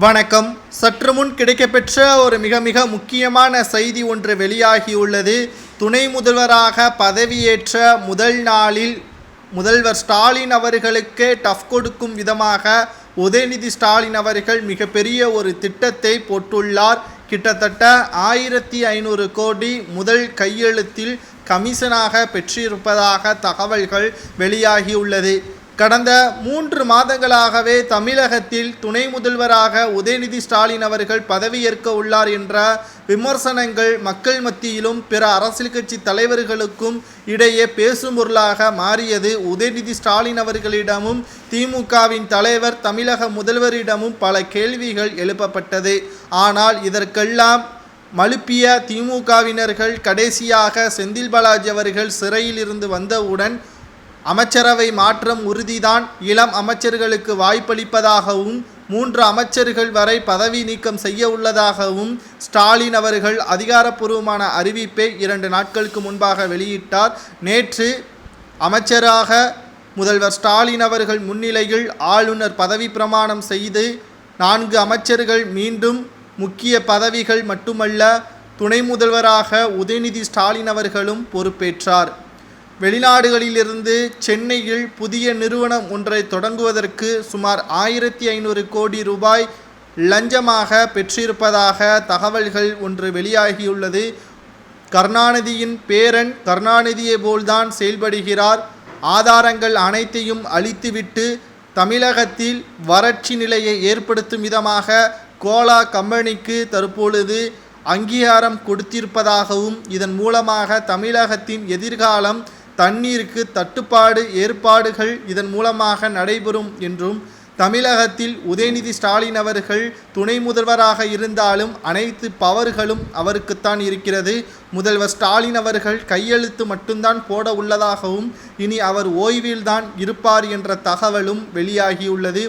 வணக்கம். சற்று முன் கிடைக்கப்பெற்ற ஒரு மிக மிக முக்கியமான செய்தி ஒன்று வெளியாகியுள்ளது. துணை முதல்வராக பதவியேற்ற முதல் நாளில் முதல்வர் ஸ்டாலின் அவர்களுக்கு டஃப் கொடுக்கும் விதமாக உதயநிதி ஸ்டாலின் அவர்கள் மிகப்பெரிய ஒரு திட்டத்தை போட்டுள்ளார். கிட்டத்தட்ட ஆயிரத்தி ஐநூறு கோடி முதல் கையெழுத்தில் கமிஷனாக பெற்றிருப்பதாக தகவல்கள் வெளியாகியுள்ளது. கடந்த மூன்று மாதங்களாகவே தமிழகத்தில் துணை முதல்வராக உதயநிதி ஸ்டாலின் அவர்கள் பதவியேற்க உள்ளார் என்ற விமர்சனங்கள் மக்கள் மத்தியிலும் பிற அரசியல் கட்சி தலைவர்களுக்கும் இடையே பேசும் பொருளாக மாறியது உதயநிதி ஸ்டாலின் அவர்களிடமும் திமுகவின் தலைவர் தமிழக முதல்வரிடமும் பல கேள்விகள் எழுப்பப்பட்டது. ஆனால் இதற்கெல்லாம் மழுப்பிய திமுகவினர்கள் கடைசியாக செந்தில் பாலாஜி அவர்கள் சிறையில் இருந்து வந்தவுடன் அமைச்சரவை மாற்றம் உறுதிதான். இளம் அமைச்சர்களுக்கு வாய்ப்பளிப்பதாகவும் மூன்று அமைச்சர்கள் வரை பதவி நீக்கம் செய்ய உள்ளதாகவும் ஸ்டாலின் அவர்கள் அதிகாரப்பூர்வமான அறிவிப்பை இரண்டு நாட்களுக்கு முன்பாக வெளியிட்டார். நேற்று அமைச்சராக முதல்வர் ஸ்டாலின் அவர்கள் முன்னிலையில் ஆளுநர் பதவி பிரமாணம் செய்து நான்கு அமைச்சர்கள் மீண்டும் முக்கிய பதவிகள் மட்டுமல்ல துணை முதல்வராக உதயநிதி ஸ்டாலின் அவர்களும் பொறுப்பேற்றார். வெளிநாடுகளிலிருந்து சென்னையில் புதிய நிறுவனம் ஒன்றை தொடங்குவதற்கு சுமார் ஆயிரத்தி ஐநூறு கோடி ரூபாய் லஞ்சமாக பெற்றிருப்பதாக தகவல்கள் ஒன்று வெளியாகியுள்ளது. கருணாநிதியின் பேரன் கருணாநிதியை போல்தான் செயல்படுகிறார். ஆதாரங்கள் அனைத்தையும் அழித்துவிட்டு தமிழகத்தில் வறட்சி நிலையை ஏற்படுத்தும் விதமாக கோலா கம்பெனிக்கு தற்பொழுது அங்கீகாரம் கொடுத்திருப்பதாகவும் இதன் மூலமாக தமிழகத்தின் எதிர்காலம் தண்ணீருக்கு தட்டுப்பாடு ஏற்பாடுகள் இதன் மூலமாக நடைபெறும் என்றும் தமிழகத்தில் உதயநிதி ஸ்டாலின் அவர்கள் துணை முதல்வராக இருந்தாலும் அனைத்து பவர்களும் அவருக்குத்தான் இருக்கிறது. முதல்வர் ஸ்டாலின் அவர்கள் கையெழுத்து மட்டும்தான் போட உள்ளதாகவும் இனி அவர் ஓய்வில்தான் இருப்பார் என்ற தகவலும் வெளியாகியுள்ளது.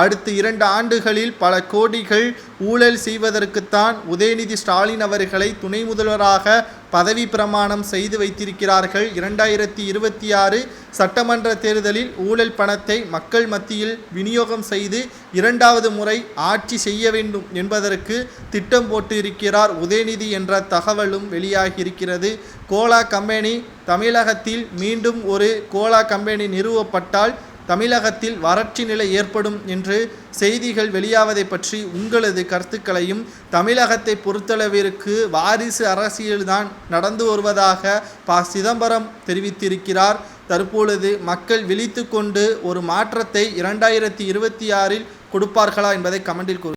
அடுத்த இரண்டு ஆண்டுகளில் பல கோடிகள் ஊழல் செய்வதற்குத்தான் உதயநிதி ஸ்டாலின் அவர்களை துணை முதல்வராக பதவி பிரமாணம் செய்து வைத்திருக்கிறார்கள். இரண்டாயிரத்தி இருபத்தி ஆறு சட்டமன்ற தேர்தலில் ஊழல் பணத்தை மக்கள் மத்தியில் விநியோகம் செய்து இரண்டாவது முறை ஆட்சி செய்ய வேண்டும் என்பதற்கு திட்டம் போட்டு இருக்கிறார் உதயநிதி என்ற தகவலும் வெளியாகியிருக்கிறது. கோலா கம்பெனி தமிழகத்தில் மீண்டும் ஒரு கோலா கம்பெனி நிறுவப்பட்டால் தமிழகத்தில் வறட்சி நிலை ஏற்படும் என்று செய்திகள் வெளியாவதை பற்றி உங்களது கருத்துக்களையும் தமிழகத்தை பொறுத்தளவிற்கு வாரிசு அரசியல்தான் நடந்து வருவதாக ப. சிதம்பரம் தெரிவித்திருக்கிறார். தற்பொழுது மக்கள் விழித்து கொண்டு ஒரு மாற்றத்தை இரண்டாயிரத்தி இருபத்தி ஆறில் கொடுப்பார்களா என்பதை கமெண்டில் கூறு